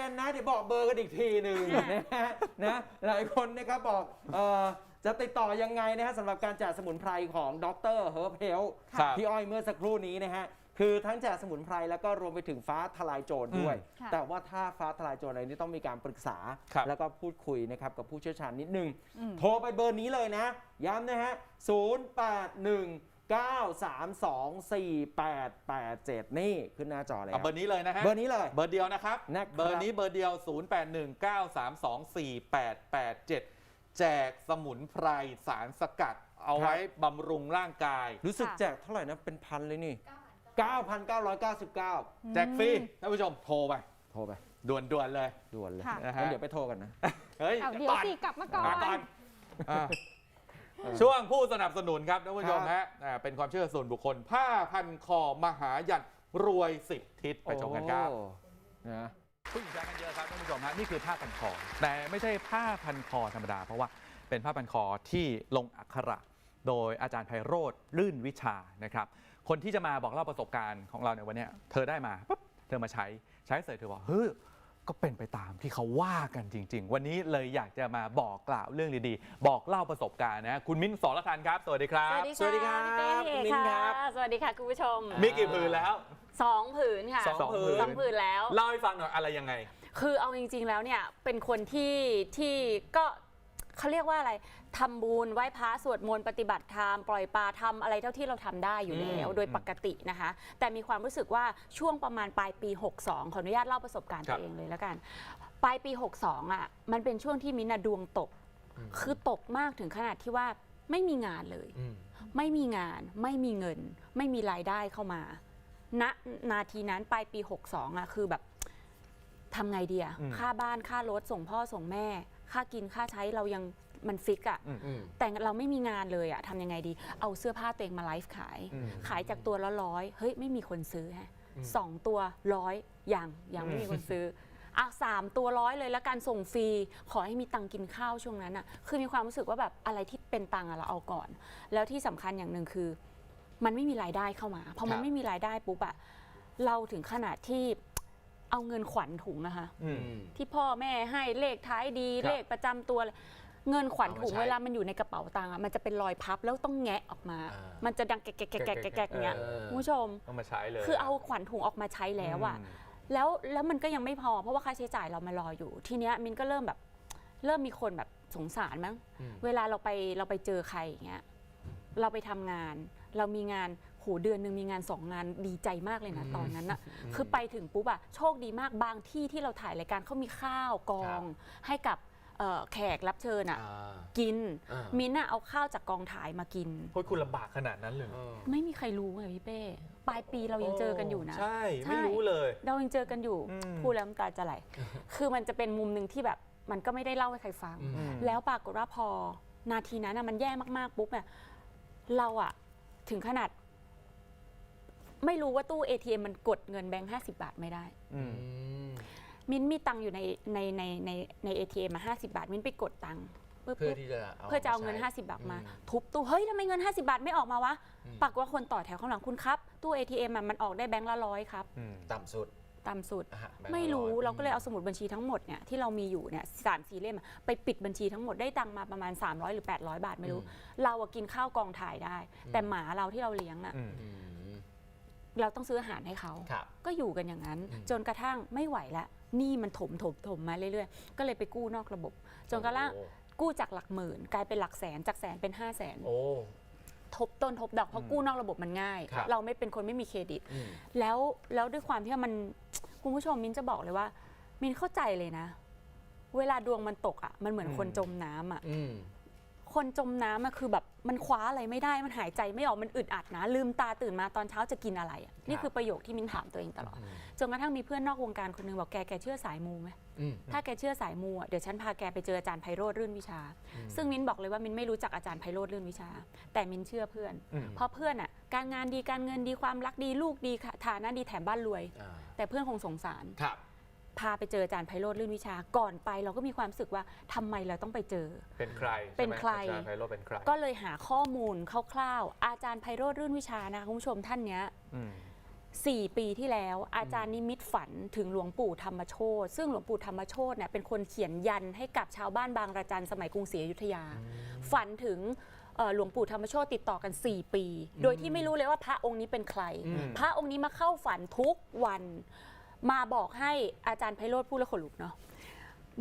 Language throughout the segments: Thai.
ย็นนะ เดี๋ยวบอกเบอร์กันอีกทีหนึ่งนะฮะนะหลายคนนะครับบอกเอ่อจะติดต่อยังไงนะฮะสำหรับการแจกสมุนไพรของดรเฮิร์บเฮลครับ พี่อ้อยเมื่อสักครู่นี้นะฮะคือทั้งแจกสมุนไพรแล้วก็รวมไปถึงฟ้าทลายโจรด้วย ค่ะ แต่ว่าถ้าฟ้าทลายโจรอะไรนี่ต้องมีการปรึกษา ครับ แล้วก็พูดคุยนะครับกับผู้เชี่ยวชาญนิดนึง อืม โทรไปเบอร์นี้เลยนะ ย้ำนะฮะ 081 932 4887 นี่ขึ้นหน้าจอเลยคเอารับเบอร์นี้เลยนะฮะเบอร์นี้เลย เบอร์เดียวนะครับ นะครับ เบอร์นี้เบอร์เดียว 0819324887 แจกสมุนไพรสารสกัด เอาไว้บำรุงร่างกาย รู้สึกค่ะแจกเท่าไหร่นะ เป็นพันเลยนี่ 9,999 แจกฟรีท่านผู้ชมโทรไป โทรไป ด่วนๆเลย ด่วนเลยค่ะนะฮะงั้นเดี๋ยวไปโทรกันนะ เฮ้ยเอาเดี๋ยวก่อนสิกลับมาก่อน มาก่อนอะ ช่วงผู้สนับสนุนครับท่านผู้ชมครับฮะอ่าเป็นความเชื่อส่วนบุคคลผ้าพันคอมหายันรวยสิบทิศไปชมกันครับโอ้นะผู้หญิงใช้กันเยอะครับท่านผู้ชมฮะนี่คือผ้าพันคอ แต่ไม่ใช่ผ้าพันคอธรรมดา เพราะว่าเป็นผ้าพันคอที่ลงอักขระ โดยอาจารย์ไพโรธลื่นวิชานะครับ คนที่จะมาบอกเล่าประสบการณ์ของเราในวันเนี้ยเธอได้มาปุ๊บเธอมาใช้ใช้เสร็จเธอบอกเฮ้ย ก็เป็นไปตามที่เขาว่ากันจริง ๆ วันนี้เลยอยากจะมาบอกกล่าวเรื่องดีๆ บอกเล่าประสบการณ์นะคุณมิ้นท์สรทันครับ สวัสดีครับ สวัสดีครับพี่เต้พี่คุณมิ้เอนกครับค่ะ สวัสดีค่ะคุณผู้ชมมีกี่ผืนแล้ว สองผืนค่ะสองผืน สองผืนแล้ว เล่าให้ฟังหน่อยอะไรยังไง คือเอาจริง ๆ แล้วเนี่ยเป็นคนที่ที่ก็ เขาเรียกว่าอะไรทำบุญไหว้พระสวดมนต์ปฏิบัติธรรมปล่อยปลาทำอะไรเท่าที่เราทำได้อยู่แล้วอืมโดยปกตินะคะ แต่มีความรู้สึกว่าช่วงประมาณปลายปี 62 ขออนุญาตเล่าประสบการณ์ครัตับวเองเลยแล้วกัน ปลายปี 62อะมันเป็นช่วงที่มินท์อะดวงตก คือตกมากถึงขนาดที่ว่าไม่มีงานเลย ไม่มีงาน ไม่มีเงิน ไม่มีรายได้เข้ามา ณ นาทีนั้นปลายปี 62อะคือแบบทำไงดีอะอืมค่าบ้าน ค่ารถ ส่งพ่อ ส่งแม่ ค่ากินค่าใช้เรายังมันฟิกอะอืมแต่เราไม่มีงานเลยอะทำยังไงดี เอาเสื้อผ้าตัวเองมาไลฟ์ขายอืมขายจากตัวละร้อยเฮ้ยไม่มีคนซื้อฮะสองตัวร้อยยังยังไม่มีคนซื้ออะสามตัวร้อยเลยแล้วการส่งฟรี ขอให้มีตังค์กินข้าวช่วงนั้นอะคือมีความรู้สึกว่าแบบอะไรที่เป็นตังค์อะเราเอาก่อน แล้วที่สำคัญอย่างหนึ่งคือ มันไม่มีรายได้เข้ามาพอมัคนรับไม่มีรายได้ปุ๊บอะเราถึงขนาดที่ เอาเงินขวัญถุงนะคะ อืม ที่พ่อแม่ให้เลขท้ายดีครับเลขประจำตัวอะไรเงินขวัญถุงเอามาใช้เวลามันอยู่ในกระเป๋าตังค์อะมันจะเป็นรอยพับแล้วต้องแงะออกมา อ่ามัมันจะดังแกะแกะแกะแกะแกะแกะอย่างเงี้ยเออ คุณผู้ชม ต้องมาใช้เลยคือเอาขวัญถุงออกมาใช้แล้วอะม แล้วแล้วมันก็ยังไม่พอเพราะว่าค่าใช้จ่ายเรามารออยู่ ทีเนี้ยมินก็เริ่มแบบ เริ่มมีคนแบบสงสารมั้ง อืม เวลาเราไปเราไปเจอใครอย่างเงี้ยเราไปทำงาน เรามีงาน โหเดือนหนึ่งมีงานสองงานดีใจมากเลยนะตอนนั้นอะคือไปถึงปุ๊บอะโชคดีมากบางที่ที่เราถ่ายรายการเขามีข้าวกอง ให้กับเอ่อแขกรับเชิญอะอ่ากิน อ่ามินอะเอาข้าวจากกองถ่ายมากินโอ้ยคุณลำบากขนาดนั้นเลยเหรอเออไม่มีใครรู้ไงพี่เป้ ปลายปีเรายังเจอกันอยู่นะ ใช่ ใช่ ไม่รู้เลย เรายังเจอกันอยู่อืม พูดแล้วน้ำตาจะไหล คือมันจะเป็นมุมหนึ่งที่แบบมันก็ไม่ได้เล่าให้ใครฟัง อืม แล้วปรากฏว่าพอนาทีนั้นน่ะมันแย่มากๆปุ๊บเนี่ยเราอะถึงขนาด ไม่รู้ว่าตู้ ATM มันกดเงินแบงค์ห้าสิบาทไม่ได้ อืม มิ้นมีตังค์อยู่ในในในในใน ATM มาห้าสิบาท มิ้นไปกดตังค์ปึ๊บเพื่อปึ๊บที่จะเพื่อจะเอาเงิน ใช้ 50 บาทมา อืทุบตู้เฮ้ยทำไมเงิน 50 บาทไม่ออกมาวะอืม ปรากฏว่าคนต่อแถวข้างหลังคุณครับ ตู้ ATM อะมันออกได้แบงค์ละร้อยครับอืม ต่ำสุดต่ำสุด อะฮะแบงค์ไม่รู้ละอยเราก็เลยเอาสมุดบัญชีทั้งหมดเนี่ยที่เรามีอยู่เนี่ยสามสี่เล่มอะไปปิดบัญชีทั้งหมดได้ตังค์มาประมาณ 300 หรือ 800 บาทไม่รู้ เราอะกินข้าวกองถ่ายได้ แต่หมาเราที่เราเลี้ยงอะ อืม อืม เราต้องซื้ออาหารให้เขา ครับ ก็อยู่กันอย่างนั้น อืมจนกระทั่งไม่ไหวละหนี่มันถมถมถมมาเรื่อยๆ ก็เลยไปกู้นอกระบบ จนกระทั่งโอ้ กู้จากหลักหมื่น กลายเป็นหลักแสนจากแสนเป็น5 0 0แสนโอ้ ทบต้นทบดอกเพราะกู้นอกระบบมันง่าย ครับ เราไม่เป็นคนไม่มีเครดิต อืม แล้วแล้วด้วยความที่ว่ามัน คุณผู้ชมมินจะบอกเลยว่า มินเข้าใจเลยนะ เวลาดวงมันตกอะมันเหมือนอืม คนจมน้ำอะ อืม คนจมน้ำอะคือแบบ มันคว้าอะไรไม่ได้มันหายใจไม่ออกมันอึดอัดนะ ลืมตาตื่นมาตอนเช้าจะกินอะไรอะนี่คือประโยคที่มินถามตัวเองตลอดอืมจนกระทั่งมีเพื่อนนอกวงการคนหนึงบอกแกแกเชื่อสายมูไหมอืม ถ้าแกเชื่อสายมูอะเดี๋ยวฉันพาแกไปเจออาจารย์ไพโรธรื่นวิชาอืมซึ่งมินบอกเลยว่ามินไม่รู้จักอาจารย์ไพโรธรื่นวิชา แต่มินเชื่อเพื่อน อืม เพราะเพื่อนอะการงานดีการเงินดีความรักดีลูกดีค่ะฐานะดีแถมบ้านรวย อ่าแต่เพื่อนคงสงสาร ครับ พาไปเจออาจารย์ไพโรธลื่นวิชาก่อนไปเราก็มีความรู้สึกว่าทำไมเราต้องไปเจอ เป็นใครเป็นช่ไหมใคร อาจารย์ไพโรจน์เป็นใครก็เลยหาข้อมูลคร่าวๆอาจารย์ไพโรธรื่นวิชานะคะคุณผู้ชมท่านเนี้ย อืม4ปีที่แล้วอาจารย์นิมิตฝันถึงหลวงปู่ธรรมโชตซึ่งหลวงปู่ธรรมโชตเนี่ยเป็นคนเขียนยันให้กับชาวบ้านบางระจันสมัยกรุงศรีอยุธยา ฝันถึงเอ่อหลวงปู่ธรรมโชตติดต่อกัน 4 ปี โดยที่ไม่รู้เลยว่าพระองค์นี้เป็นใคร อืม พระองค์นี้มาเข้าฝันทุกวัน มาบอกให้อาจารย์ไพโรธพูดแล้วขนลุกเนาะ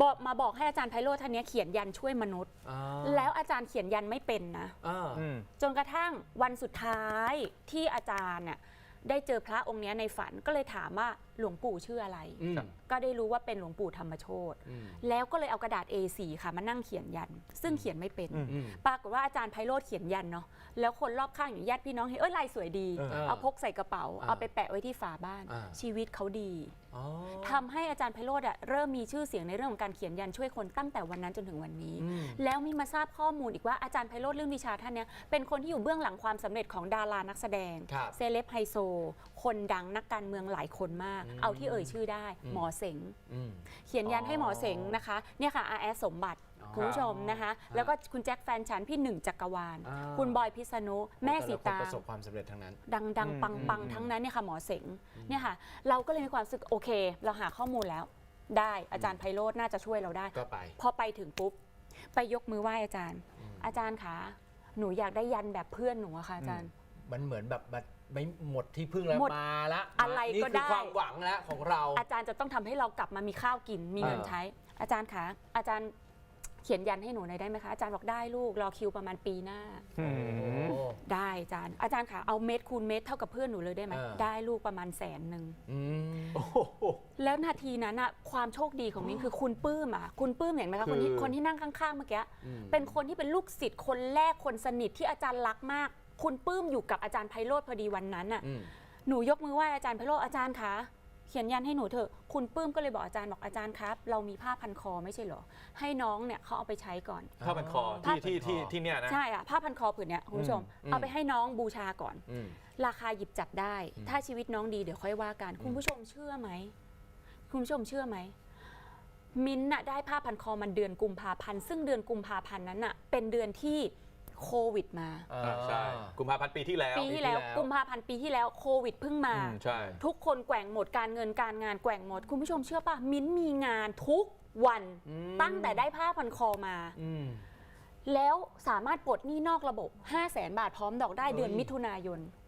บอกมาบอกให้อาจารย์ไพโรธท่านเนี้ยเขียนยันช่วยมนุษย์ อ่าแล้วอาจารย์เขียนยันไม่เป็นนะ อ่าอืมจนกระทั่งวันสุดท้ายที่อาจารย์น่ะ ได้เจอพระองค์เนี้ยในฝันก็เลยถามว่าหลวงปู่ชื่ออะไร อืม ก็ได้รู้ว่าเป็นหลวงปู่ธรรมโชตอืม แล้วก็เลยเอากระดาษ A4 ค่ะมานั่งเขียนยัน ซึ่งเขียนไม่เป็น อืม อืม ปรากฏว่าอาจารย์ไพโรธเขียนยันเนาะแล้วคนรอบข้างอย่างญาติพี่น้องเห็นเอ้ยลายสวยดี เออเอาพกใส่กระเป๋า อ่าเอาไปแปะไว้ที่ฝาบ้าน อ่า ชีวิตเขาดีอ๋อ ทำให้อาจารย์ไพโรธอะเริ่มมีชื่อเสียงในเรื่องของการเขียนยันช่วยคนตั้งแต่วันนั้นจนถึงวันนี้ อืม แล้วมีมาทราบข้อมูลอีกว่าอาจารย์ไพโรธเรื่องวิชาท่านเนี้ยเป็นคนที่อยู่เบื้องหลังความสำเร็จของดารานักแสดงครับ เซเลบไฮโซคนดังนักการเมืองหลายคนมาก อืมเอาที่เอ่ยชื่อได้ อืม หมอเสงอืม เขียนยันให้หมอเสงนะคะเนี่ยค่ะอาแอสสมบัติอ๋อคุณผู้ชมนะคะ แล้วก็คุณแจ็คแฟนฉันพี่หนึ่งจักรวาล อ่า คุณบอยพิษณุแม่สีแต่ละคนตาประสบความสำเร็จทั้งนั้น ดังดังอืมปังปังอืมทั้งนั้นเนี่ยค่ะหมอเสงเนี่ยค่ะ เราก็เลยมีความรู้สึกโอเค เราหาข้อมูลแล้ว ได้อาจารย์ไพโรธน่าจะช่วยเราได้ ก็ไป พอไปถึงปุ๊บ ไปยกมือไหว้อาจารย์อาจารย์คะหนูอยากได้ยันแบบเพื่อนหนูอะค่ะอาจารย์ มันเหมือนแบบมัน ไม่หมดที่พึ่งแล้วหมดมาละอะไรนี่ก็คือได้ความหวังแล้วของเรา อาจารย์จะต้องทำให้เรากลับมามีข้าวกินมีเงินเออใช้ อาจารย์คะอาจารย์เขียนยันให้หนูหน่อยได้ไหมคะอาจารย์บอกได้ลูกรอคิวประมาณปีหน้า อืม โอ้ ได้อาจารย์ อาจารย์คะเอาเม็ดคูณเม็ดเท่ากับเพื่อนหนูเลยได้ไหมเออได้ลูกประมาณแสนหนึ่ง อืม โอ้โห แล้วนาทีนั้นอะความโชคดีของมิ้นคือคุณปื้มอะคุณปื้มเห็นไหมคะคนที่คือ คนที่นั่งข้างๆเมื่อกี้อืม เป็นคนที่เป็นลูกศิษย์คนแรกคนสนิทที่อาจารย์รักมาก คุณปื้มอยู่กับอาจารย์ไพโรธพอดีวันนั้นอะอืม หนูยกมือไหว้อาจารย์ไพโรธอาจารย์คะเขียนยันให้หนูเถอะ คุณปื้มก็เลยบอกอาจารย์บอกอาจารย์ครับ เรามีผ้าพันคอไม่ใช่เหรอ ให้น้องเนี่ยเขาเอาไปใช้ก่อน ผ้าพันคอผ้าที่ที่ที่ที่เนี่ยนะ ใช่อะผ้าพันคอผืนเนี้ยคุณผู้ชม อืม เอาไปให้น้องบูชาก่อน อืม ราคาหยิบจับได้ อืมถ้าชีวิตน้องดีเดี๋ยวค่อยว่ากัน คุณผู้ชมเชื่อไหม คุณผู้ชมเชื่อไหม มิ้นท์น่ะได้ผ้าพันคอมันเดือนกุมภาพันธ์ซึ่งเดือนกุมภาพันธ์นั้นน่ะเป็นเดือนที่ โควิดมา อ่า อ่าใช่กุมภาพันธ์ปีที่แล้วปีที่แล้วปีที่แล้ว กุมภาพันธ์ปีที่แล้วโควิดเพิ่งมา อืมใช่ ทุกคนแกว่งหมดการเงินการงานแกว่งหมด คุณผู้ชมเชื่อป่ะ มิ้นท์มีงานทุกวันอืม ตั้งแต่ได้ผ้าพันคอมา อืม แล้วสามารถปลดหนี้นอกระบบ 5 0 0แสนบาทพร้อมดอกได้เดือนเฮ้ย มิถุนายน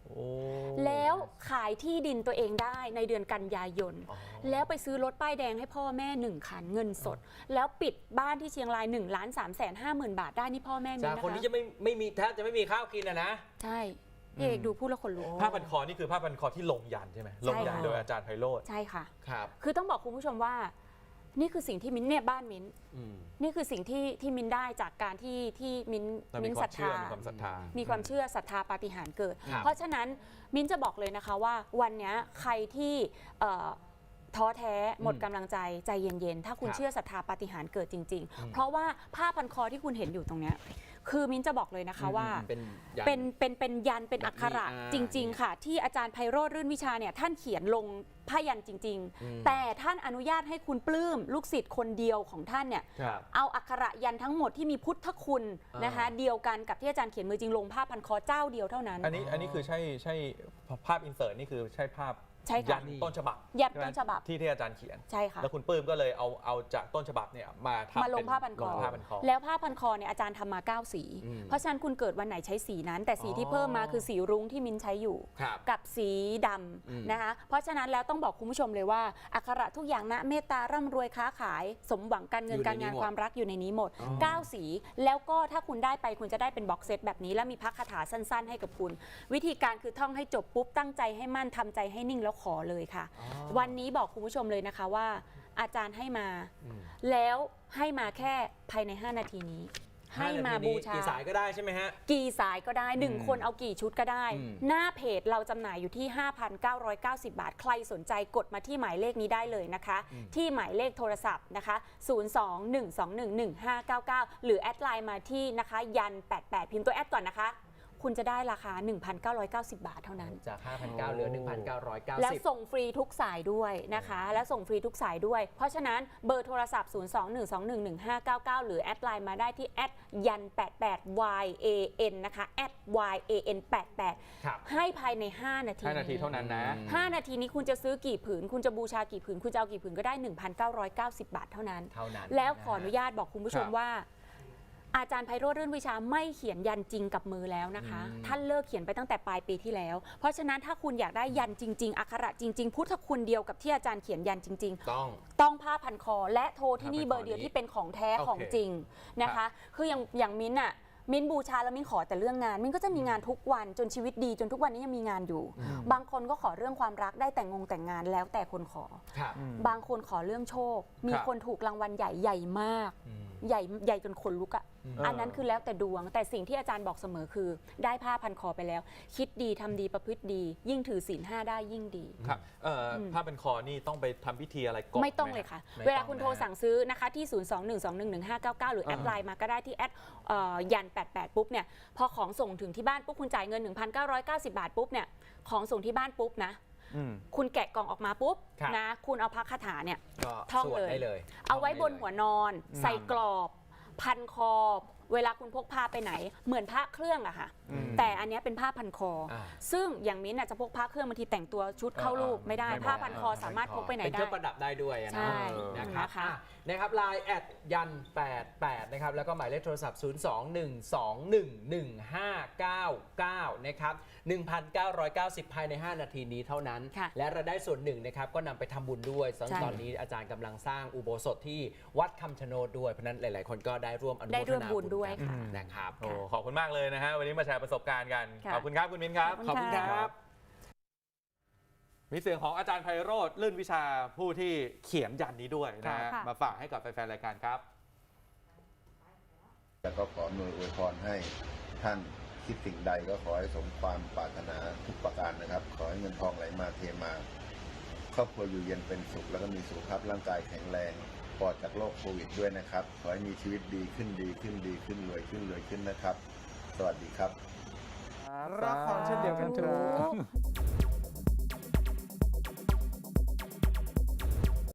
โอ้ แล้วขายที่ดินตัวเองได้ในเดือนกันยายนอ๋อแล้วไปซื้อรถป้ายแดงให้พ่อแม่หนึ่งคันเงินสด แล้วปิดบ้านที่เชียงราย1นึ่งล้านสามแสนห้าหมื่นบาทได้นี่พ่อแม่มีจากนะคนที่คะจะไม่ไม่มีแทบจะไม่มีข้าวกินอะนะ ใช่พี่เอกดูพูดแล้วขนลุกผ้าพันคอนี่คือผ้าพันคอที่ลงยันใช่ไหมลงยันค่ะโดยอาจารย์ไพโรธใช่ค่ะครับคือต้องบอกคุณผู้ชมว่า นี่คือสิ่งที่มิ้นเนี่ยบ้านมิ้น อืมนี่คือสิ่งที่ที่มิ้นได้จากการที่ที่มิ้นเรามิ้มีนควาศรัมทเชื่อธา มีความศรัทธา มีความเชื่อศรัทธาปาฏิหาริย์เกิด ครับ เพราะฉะนั้นมิ้นจะบอกเลยนะคะว่าวันเนี้ยใครที่เอ่อท้อแท้หมดกำลังใจใจเย็นๆ ถ้าคุณครับเชื่อศรัทธาปาฏิหาริย์เกิดจริงอืมๆเพราะว่าผ้าพันคอที่คุณเห็นอยู่ตรงเนี้ย คือมิ้นจะบอกเลยนะคะว่า เป็นยัน เป็นเป็นเป็นยันเป็นแบบอักขระนี้อ่าจริง ๆ ค่ะ ที่อาจารย์ไพโรธรื่นวิชาเนี่ยท่านเขียนลงผ้ายันจริง อืม ๆ แต่ท่านอนุญาตให้คุณปลื้มลูกศิษย์คนเดียวของท่านเนี่ยครับ เอาอักขระยันทั้งหมดที่มีพุทธคุณอ่าน นะคะเดียวกันกับที่อาจารย์เขียนมือจริงลงภาพพันคอเจ้าเดียวเท่านั้น อันนี้อันนี้คือใช่ใช่ภาพอินเสิร์ตนี่คือใช่ภาพ ใช่ยัค่ะนต้นฉบับยันใไหมต้นฉบับ ที่ที่อาจารย์เขียน ใช่ค่ะ แล้วคุณปื้มก็เลยเอาเอาจากต้นฉบับเนี่ยมาทำมาลงเป็นผ้าพันคอ ลงผ้าพันคอ แล้วผ้าพันคอเนี่ยอาจารย์ทำมา 9 สี อืมเพราะฉะนั้นคุณเกิดวันไหนใช้สีนั้น แต่สีที่อ๋อเพิ่มมาคือสีรุ้งที่มินใช้อยู่ ครับกับสีดอืมำนะคะ เพราะฉะนั้นแล้วต้องบอกคุณผู้ชมเลยว่าอักขระทุกอย่างนะเมตตาร่ำรวยค้าขาย สมหวังการเงินอยู่ในการงานนี้หมดความรักอยู่ในนี้หมด อ๋อ 9 สี แล้วก็ถ้าคุณได้ไปคุณจะได้เป็นบ็อกเซตแบบนี้ แล้วมีพักคาถาสั้น ๆ ให้กับคุณ วิธีการคือท่องให้จบปุ๊บตั้งใจให้มั่นทำใจให้นิ่งแล้วขอเลยค่ะ อ๋อวันนี้บอกคุณผู้ชมเลยนะคะว่า อาจารย์ให้มา อืม แล้วให้มาแค่ภายใน 5 นาทีนี้ ให้มาห้นทีบูนี้ชา กี่สายก็ได้ใช่ไหมฮะ กี่สายก็ได้1คนเอากี่ชุดก็ได้ อืม หน้าเพจเราจำหน่ายอยู่ที่ 5,990 บาท ใครสนใจกดมาที่หมายเลขนี้ได้เลยนะคะ ที่หมายเลขโทรศัพท์นะคะ 021211599 หรือแอดไลน์มาที่นะคะยัน 88 พิมพ์ตัวแอดก่อนนะคะ คุณจะได้ราคา 1,990 บาทเท่านั้น จาก 5,900เหลือ 1,990 แล้วส่งฟรีทุกสายด้วยนะคะ และส่งฟรีทุกสายด้วย เพราะฉะนั้นเบอร์โทรศัพท์ 021211599 หรือแอดไลน์มาได้ที่แอดยัน 88 yan นะคะแอด yan 88ครับให้ภายใน 5 นาที 5 นาทีเท่านั้นนะอืม5นาทีนี้คุณจะซื้อกี่ผืน คุณจะบูชากี่ผืน คุณจะเอากี่ผืนก็ได้ 1,990 บาทเท่านั้น เท่านั้นแล้วขออนุญาตบอกคุณผู้ชมครับ ว่า อาจารย์ไพโรธรื่นวิชาไม่เขียนยันจริงกับมือแล้วนะคะอืมท่านเลิกเขียนไปตั้งแต่ปลายปีที่แล้ว เพราะฉะนั้นถ้าคุณอยากได้ยันจริง ๆอักขระจริง ๆ พุทธคุณเดียวกับที่อาจารย์เขียนยันจริงต้องๆต้องผ้าพันคอ และโทรที่นี่ผ้าพันคอเบอร์เดียวที่เป็นของแท้โอเคของจริงนะคะ คืออย่างอย่างมิ้นท์อะมิ้นท์บูชาแล้วมิ้นท์ขอแต่เรื่องงาน มิ้นท์ก็จะมีงานทุกวันจนชีวิตดีจนทุกวันนี้ยังมีงานอยู่ บางคนก็ขอเรื่องความรักได้แต่งงงแต่งงานแล้วแต่คนขอครับบางคนขอเรื่องโชค มีครับคนถูกรางวัลใหญ่ใหญ่มากอืม ใหญ่ใหญ่จนขนลุกอะ่ะอืมอันนั้นคือแล้วแต่ดวง แต่สิ่งที่อาจารย์บอกเสมอคือ ได้ผ้าพันคอไปแล้ว คิดดีทำดีประพฤติดี ยิ่งถือศีลห้าได้ยิ่งดี ครับเอ่ออม ผ้าเป็นคอนี่ต้องไปทำพิธีอะไรก่อนไม่ต้องหเลยค่ะ ไม่ต้องเวลาคุณนะโทรสั่งซื้อนะคะ ที่ 021211599 หรือแอดไลน์มาก็ได้ที่แอดเอ่อยัน 88 ปุ๊บเนี่ย พอของส่งถึงที่บ้านปุ๊บคุณจ่ายเงิน 1,990 บาทปุ๊บเนี่ย ของส่งที่บ้านปุ๊บนะ อืม คุณแกะกล่องออกมาปุ๊บครับ นะ คุณเอาพักคาถาเนี่ย ก็ท่องสวดเลย ได้เลยเอาไว้บนท่งด้ลยหัวนอน ใส่กรอบ พันคอ เวลาคุณพกพาไปไหนเหมือนพระเครื่องอะค่ะ อืมแต่อันเนี้ยเป็นผ้าพันคออา ซึ่งอย่างมิ้นท์อะจะพกผ้าเครื่องบางทีแต่งตัวชุดเข้ารูปไม่ได้ไม่เหมาะผ้าพันคอสามารถพกไปไหนเป็นเคได้ รื่องประดับได้ด้วยอะนะใช่นะครับนะคะ อะนะครับไลน์แอดยัน 88 นะครับ แล้วก็หมายเลขโทรศัพท์ 021211599 นะครับ 1,990 ภายใน 5 นาทีนี้เท่านั้น ค่ะและรายได้ส่วนหนึ่งนะครับ ก็นำไปทำบุญด้วยตอนใช่ตอนนี้อาจารย์กำลังสร้างอุโบสถที่วัดคำชะโนดด้วย เพราะฉะนั้นหลาย ๆ คนก็ได้ร่วมอนุโมได้ทร่วมนาบุญด้วยกันค่ะนะครับโอ้ขอบคุณมากเลยนะฮะวันนี้มาแชร์ประสบการณ์กันค่ะ ขอบคุณครับคุณมิ้นครับ ขอบคุณค่ะมีเสียงของอาจารย์ไพโรธลื่นวิชาผู้ที่เขียนยันนี้ด้วยนะฮะค่ะ มาฝากให้กับแฟนๆรายการครับ แล้วก็ขออำนวยอวยพรให้ท่านคิดสิ่งใดก็ขอให้สมความปรารถนาทุกประการนะครับ ขอให้เงินทองไหลมาเทมา ครอบครัวอยู่เย็นเป็นสุข แล้วก็มีสุขภาพร่างกายแข็งแรง ปลอดจากโรคโควิดด้วยนะครับ ขอให้มีชีวิตดีขึ้นดีขึ้นดีขึ้นรวยขึ้นรวยขึ้นนะครับ สวัสดีครับ รับพรเช่นเดียวกันทุก